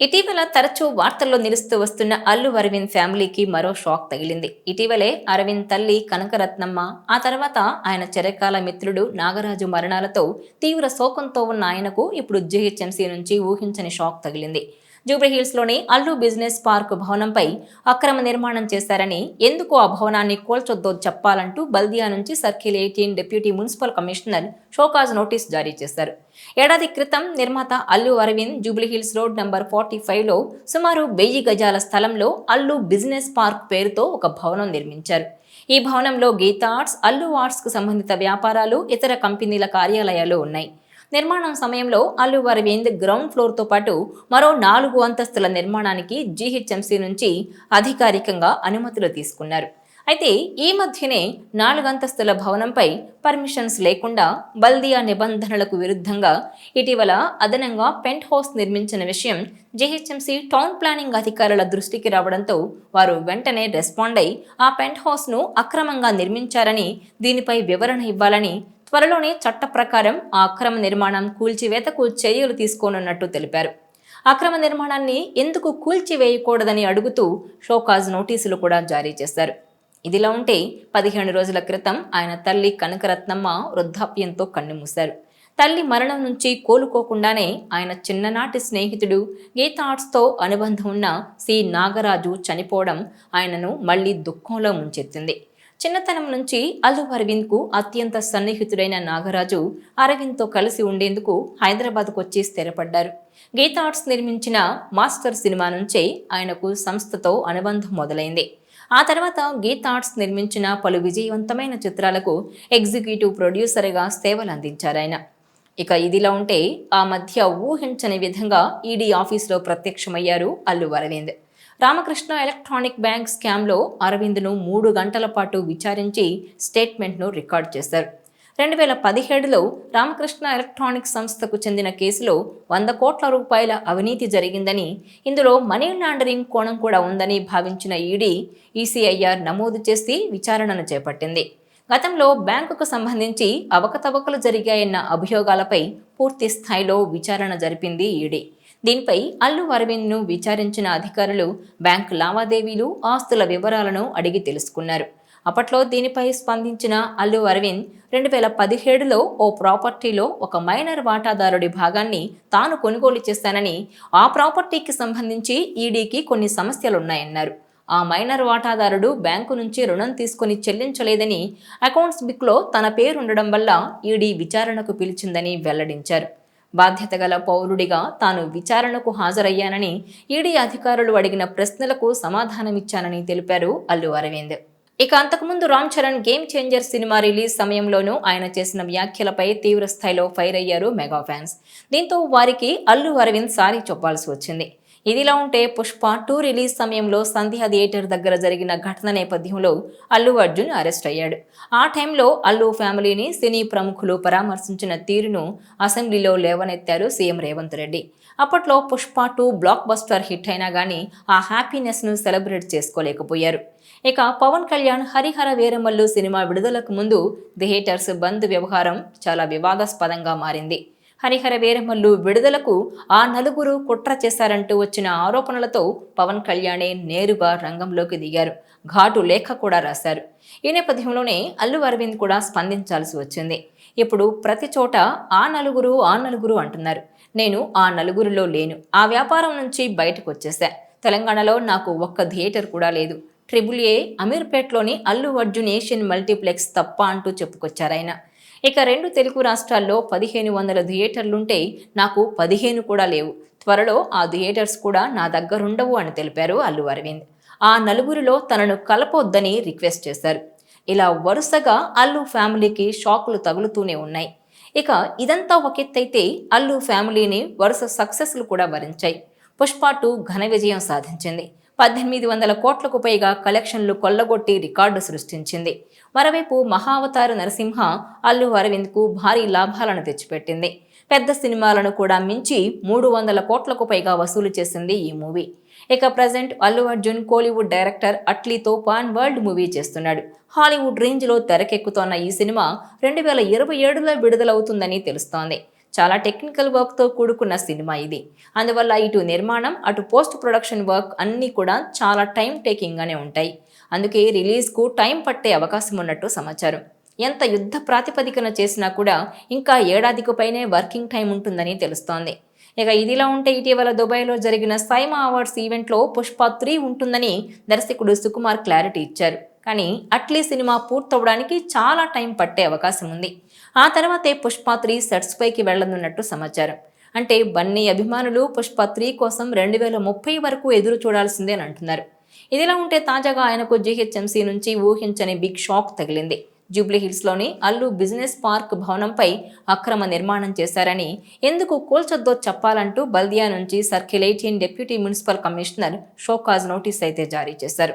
ఇటీవల తరచూ వార్తల్లో నిలుస్తూ వస్తున్న అల్లు అరవింద్ ఫ్యామిలీకి మరో షాక్ తగిలింది. ఇటీవలే అరవింద్ తల్లి కనకరత్నమ్మ ఆ తర్వాత ఆయన చిరకాల మిత్రుడు నాగరాజు మరణాలతో తీవ్ర శోకంతో ఉన్న ఆయనకు ఇప్పుడు జీహెచ్ఎంసీ నుంచి ఊహించని షాక్ తగిలింది. జూబ్లీహిల్స్లోని అల్లు బిజినెస్ పార్క్ భవనంపై అక్రమ నిర్మాణం చేశారని ఎందుకు ఆ భవనాన్ని కూల్చొద్దో చెప్పాలంటూ బల్దియా నుంచి circle eighteen deputy municipal commissioner show cause notice జారీ చేశారు. ఏడాది క్రితం నిర్మాత Allu Aravind Jubilee Hills road number forty ఫైవ్లో సుమారు వెయ్యి గజాల స్థలంలో అల్లు బిజినెస్ పార్క్ పేరుతో ఒక భవనం నిర్మించారు. ఈ భవనంలో గీతా ఆర్ట్స్ అల్లు ఆర్ట్స్కు సంబంధిత వ్యాపారాలు ఇతర కంపెనీల కార్యాలయాలు ఉన్నాయి. నిర్మాణం సమయంలో అల్లు అరవింద్ గ్రౌండ్ ఫ్లోర్తో పాటు మరో నాలుగు అంతస్తుల నిర్మాణానికి జీహెచ్ఎంసీ నుంచి అధికారికంగా అనుమతులు తీసుకున్నారు. అయితే ఈ మధ్యనే నాలుగంతస్తుల భవనంపై పర్మిషన్స్ లేకుండా బల్దియా నిబంధనలకు విరుద్ధంగా ఇటీవల అదనంగా పెంట్ హౌస్ నిర్మించిన విషయం జీహెచ్ఎంసీ టౌన్ ప్లానింగ్ అధికారుల దృష్టికి రావడంతో వారు వెంటనే రెస్పాండ్ అయి ఆ పెంట్ హౌస్ను అక్రమంగా నిర్మించారని దీనిపై వివరణ ఇవ్వాలని త్వరలోనే చట్ట ప్రకారం ఆ అక్రమ నిర్మాణం కూల్చివేతకు చర్యలు తీసుకోనున్నట్టు తెలిపారు. అక్రమ నిర్మాణాన్ని ఎందుకు కూల్చివేయకూడదని అడుగుతూ షోకాజ్ నోటీసులు కూడా జారీ చేశారు. ఇదిలా ఉంటే పదిహేను రోజుల క్రితం ఆయన తల్లి కనకరత్నమ్మ వృద్ధాప్యంతో కన్నుమూశారు. తల్లి మరణం నుంచి కోలుకోకుండానే ఆయన చిన్ననాటి స్నేహితుడు గీత ఆర్ట్స్తో అనుబంధం ఉన్న సి నాగరాజు చనిపోవడం ఆయనను మళ్ళీ దుఃఖంలో ముంచెత్తింది. చిన్నతనం నుంచి అల్లు అరవింద్కు అత్యంత సన్నిహితుడైన నాగరాజు అరవింద్తో కలిసి ఉండేందుకు హైదరాబాద్కు వచ్చి స్థిరపడ్డారు. గీతా ఆర్ట్స్ నిర్మించిన మాస్టర్ సినిమా నుంచే ఆయనకు సంస్థతో అనుబంధం మొదలైంది. ఆ తర్వాత గీతా ఆర్ట్స్ నిర్మించిన పలు విజయవంతమైన చిత్రాలకు ఎగ్జిక్యూటివ్ ప్రొడ్యూసర్గా సేవలు అందించారు ఆయన. ఇక ఇదిలా ఉంటే ఆ మధ్య ఊహించని విధంగా ఈడీ ఆఫీసులో ప్రత్యక్షమయ్యారు అల్లు అరవింద్. రామకృష్ణ ఎలక్ట్రానిక్ బ్యాంక్ స్కామ్లో అరవింద్ను మూడు గంటల పాటు విచారించి స్టేట్మెంట్ను రికార్డ్ చేశారు. రెండు వేల పదిహేడులో రామకృష్ణ ఎలక్ట్రానిక్ సంస్థకు చెందిన కేసులో వంద కోట్ల రూపాయల అవినీతి జరిగిందని ఇందులో మనీ లాండరింగ్ కోణం కూడా ఉందని భావించిన ఈడీ ఈసీఐఆర్ నమోదు చేసి విచారణను చేపట్టింది. గతంలో బ్యాంకుకు సంబంధించి అవకతవకలు జరిగాయన్న అభియోగాలపై పూర్తి స్థాయిలో విచారణ జరిపింది ఈడీ. దీనిపై అల్లు అరవింద్ను విచారించిన అధికారులు బ్యాంక్ లావాదేవీలు ఆస్తుల వివరాలను అడిగి తెలుసుకున్నారు. అప్పట్లో దీనిపై స్పందించిన అల్లు అరవింద్ రెండు వేల పదిహేడులో ఓ ప్రాపర్టీలో ఒక మైనర్ వాటాదారుడి భాగాన్ని తాను కొనుగోలు చేశానని ఆ ప్రాపర్టీకి సంబంధించి ఈడీకి కొన్ని సమస్యలున్నాయన్నారు. ఆ మైనర్ వాటాదారుడు బ్యాంకు నుంచి రుణం తీసుకుని చెల్లించలేదని అకౌంట్స్ బుక్లో తన పేరుండడం వల్ల ఈడీ విచారణకు పిలిచిందని వెల్లడించారు. బాధ్యత గల పౌరుడిగా తాను విచారణకు హాజరయ్యానని ఈడీ అధికారులు అడిగిన ప్రశ్నలకు సమాధానమిచ్చానని తెలిపారు అల్లు అరవింద్. ఇక అంతకుముందు Ram Charan game changer cinema release సమయంలోనూ ఆయన చేసిన వ్యాఖ్యలపై తీవ్ర స్థాయిలో ఫైర్ అయ్యారు మెగా ఫ్యాన్స్. దీంతో వారికి అల్లు అరవింద్ సారీ చెప్పాల్సి వచ్చింది. ఇదిలా ఉంటే పుష్ప టూ రిలీజ్ సమయంలో సంధ్యా థియేటర్ దగ్గర జరిగిన ఘటన నేపథ్యంలో అల్లు అర్జున్ అరెస్ట్ అయ్యాడు. ఆ టైంలో అల్లు ఫ్యామిలీని సినీ ప్రముఖులు పరామర్శించిన తీరును అసెంబ్లీలో లేవనెత్తారు సీఎం రేవంత్ రెడ్డి. అప్పట్లో Pushpa two blockbuster hit అయినా కానీ ఆ హ్యాపీనెస్ను సెలబ్రేట్ చేసుకోలేకపోయారు. ఇక పవన్ కళ్యాణ్ హరిహర వీరమల్లు సినిమా విడుదలకు ముందు థియేటర్స్ బంద్ వ్యవహారం చాలా వివాదాస్పదంగా మారింది. హరిహర వీరమల్లు విడుదలకు ఆ నలుగురు కుట్ర చేశారంటూ వచ్చిన ఆరోపణలతో పవన్ కళ్యాణే నేరుగా రంగంలోకి దిగారు. ఘాటు లేఖ కూడా రాశారు. ఈ నేపథ్యంలోనే అల్లు అరవింద్ కూడా స్పందించాల్సి వచ్చింది. ఇప్పుడు ప్రతి చోట ఆ నలుగురు ఆ నలుగురు అంటున్నారు. నేను ఆ నలుగురిలో లేను. ఆ వ్యాపారం నుంచి బయటకు వచ్చేసా తెలంగాణలో నాకు ఒక్క థియేటర్ కూడా లేదు. ట్రిపుల్ ఏ అమీర్పేట్లోని అల్లు అర్జున్ ఏషియన్ మల్టీప్లెక్స్ తప్ప అంటూ చెప్పుకొచ్చారాయన. ఇక రెండు తెలుగు రాష్ట్రాల్లో పదిహేను వందల థియేటర్లుంటే నాకు పదిహేను కూడా లేవు. త్వరలో ఆ థియేటర్స్ కూడా నా దగ్గరుండవు అని తెలిపారు అల్లు అరవింద్. ఆ నలుగురిలో తనను కలపొద్దని రిక్వెస్ట్ చేశారు. ఇలా వరుసగా అల్లు ఫ్యామిలీకి షాకులు తగులుతూనే ఉన్నాయి. ఇక ఇదంతా ఒకెత్తైతే అల్లు ఫ్యామిలీని వరుస సక్సెస్లు కూడా వరించాయి. పుష్ప టూ ఘన విజయం సాధించింది. పద్దెనిమిది వందల కోట్లకు పైగా కలెక్షన్లు కొల్లగొట్టి రికార్డు సృష్టించింది. మరోవైపు మహావతార నరసింహ అల్లు అరవింద్కు భారీ లాభాలను తెచ్చిపెట్టింది. పెద్ద సినిమాలను కూడా మించి మూడు వందల కోట్లకు పైగా వసూలు చేసింది ఈ మూవీ. ఇక present Allu Arjun Kollywood director అట్లీతో pan world movie చేస్తున్నాడు. హాలీవుడ్ రేంజ్లో తెరకెక్కుతోన్న ఈ సినిమా రెండు వేల ఇరవై ఏడులో విడుదలవుతుందని తెలుస్తోంది. చాలా టెక్నికల్ వర్క్తో కూడుకున్న సినిమా ఇది. అందువల్ల ఇటు నిర్మాణం అటు పోస్ట్ ప్రొడక్షన్ వర్క్ అన్నీ కూడా చాలా టైం టేకింగ్గానే ఉంటాయి. అందుకే రిలీజ్కు టైం పట్టే అవకాశం ఉన్నట్టు సమాచారం. ఎంత యుద్ధ ప్రాతిపదికన చేసినా కూడా ఇంకా ఏడాదికి పైనే వర్కింగ్ టైం ఉంటుందని తెలుస్తోంది. ఇక ఇదిలా ఉంటే ఇటీవల దుబాయ్లో జరిగిన సైమా అవార్డ్స్ ఈవెంట్లో పుష్ప త్రీ ఉంటుందని దర్శకుడు సుకుమార్ క్లారిటీ ఇచ్చారు. కానీ అట్లీ సినిమా పూర్తవడానికి చాలా టైం పట్టే అవకాశం ఉంది. ఆ తర్వాతే పుష్ప త్రీ సెట్స్ పైకి వెళ్ళనున్నట్టు సమాచారం. అంటే బన్నీ అభిమానులు పుష్ప త్రీ కోసం రెండు వేల ముప్పై వరకు ఎదురు చూడాల్సిందే అని అంటున్నారు. ఇదిలా ఉంటే తాజాగా ఆయనకు జీహెచ్ఎంసీ నుంచి ఊహించని బిగ్ షాక్ తగిలింది. జూబ్లీ హిల్స్లోని అల్లు బిజినెస్ పార్క్ భవనంపై అక్రమ నిర్మాణం చేశారని ఎందుకు కూల్చొద్దో చెప్పాలంటూ బల్దియా నుంచి circle eighteen deputy municipal commissioner show cause notice అయితే జారీ చేశారు.